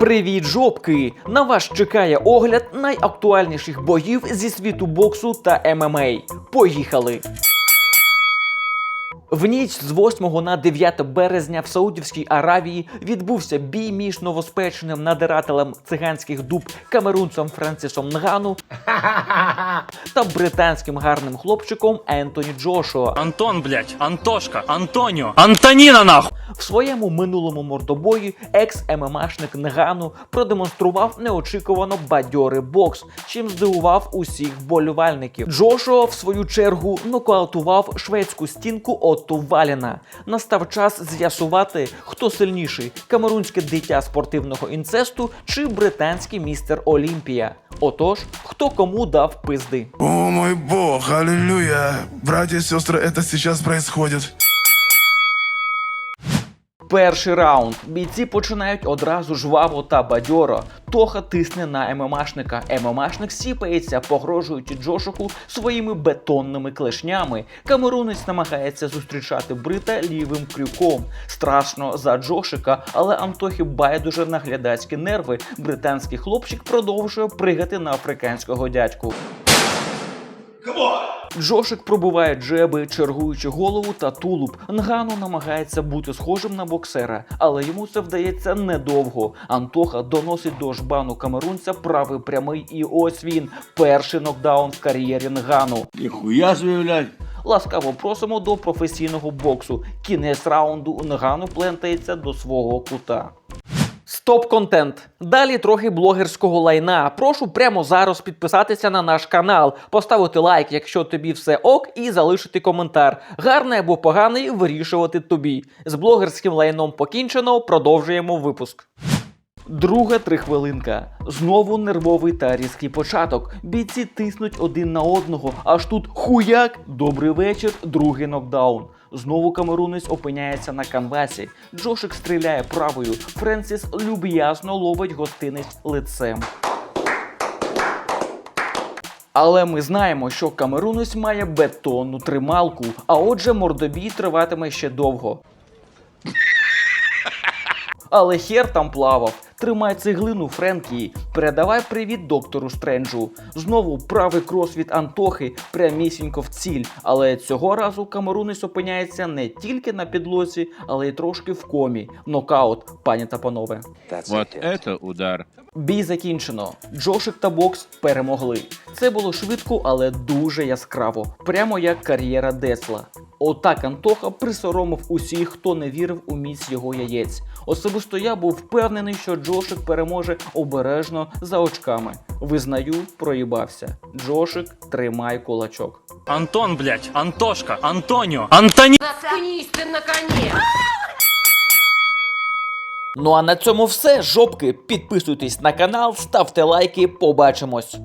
Привіт, жопки! На вас чекає огляд найактуальніших боїв зі світу боксу та ММА. Поїхали! В ніч з 8 на 9 березня в Саудівській Аравії відбувся бій між новоспеченим надирателем циганських дуб камерунцем Френсісом Нгану та британським гарним хлопчиком Ентоні Джошуа. Антон, блядь, Антошка, Антоніо, Антоніна нахуй! В своєму минулому мордобої екс-ММАшник Нгану продемонстрував неочікувано бадьорий бокс, чим здивував усіх вболівальників. Джошуа, в свою чергу, нокаутував шведську стінку Отту Валіна. Настав час з'ясувати, хто сильніший камерунське дитя спортивного інцесту чи британський містер Олімпія. Отож, хто кому дав пизди. О мой бог, аллилуйя! Братья и сестры, это сейчас происходит. Перший раунд. Бійці починають одразу жваво та бадьоро. Тоха тисне на ММАшника. ММАшник сіпається, погрожуючи Джошуху своїми бетонними клешнями. Камерунець намагається зустрічати брита лівим крюком. Страшно за Джошика, але Антохі байдуже на глядацькі нерви. Британський хлопчик продовжує пригати на африканського дядьку. Джошик пробиває джеби, чергуючи голову та тулуб. Нгану намагається бути схожим на боксера, але йому це вдається недовго. Антоха доносить до жбану камерунця правий прямий, і ось він перший нокдаун в кар'єрі Нгану. Ніхуя собі. Ласкаво просимо до професійного боксу. Кінець раунду Нгану плентається до свого кута. Стоп контент. Далі трохи блогерського лайна. Прошу прямо зараз підписатися на наш канал, поставити лайк, якщо тобі все ок, і залишити коментар. Гарний або поганий вирішувати тобі. З блогерським лайном покінчено. Продовжуємо випуск. Друга трихвилинка. Знову нервовий та різкий початок. Бійці тиснуть один на одного. Аж тут хуяк. Добрий вечір, другий нокдаун. Знову камерунець опиняється на канвасі. Джошик стріляє правою. Френсіс люб'язно ловить гостинець лицем. Але ми знаємо, що камерунець має бетонну трималку, а отже, мордобій триватиме ще довго. Але хер там плавав. Тримай цеглину, Френкі. Передавай привіт доктору Стренджу. Знову правий крос від Антохи прямісінько в ціль. Але цього разу камерунець опиняється не тільки на підлоці, але й трошки в комі. Нокаут, пані та панове. Вот это удар. Бій закінчено. Джошик та бокс перемогли. Це було швидко, але дуже яскраво, прямо як кар'єра Десла. Отак Антоха присоромив усіх, хто не вірив у міць його яєць. Особисто я був впевнений, що Джошик переможе обережно за очками. Визнаю, проїбався. Джошик, тримай кулачок. Антон, блядь, Антошка, Антоніо, Антоні... Заткнись ты наконец! Ну а на цьому все, жопки. Підписуйтесь на канал, ставте лайки, побачимось.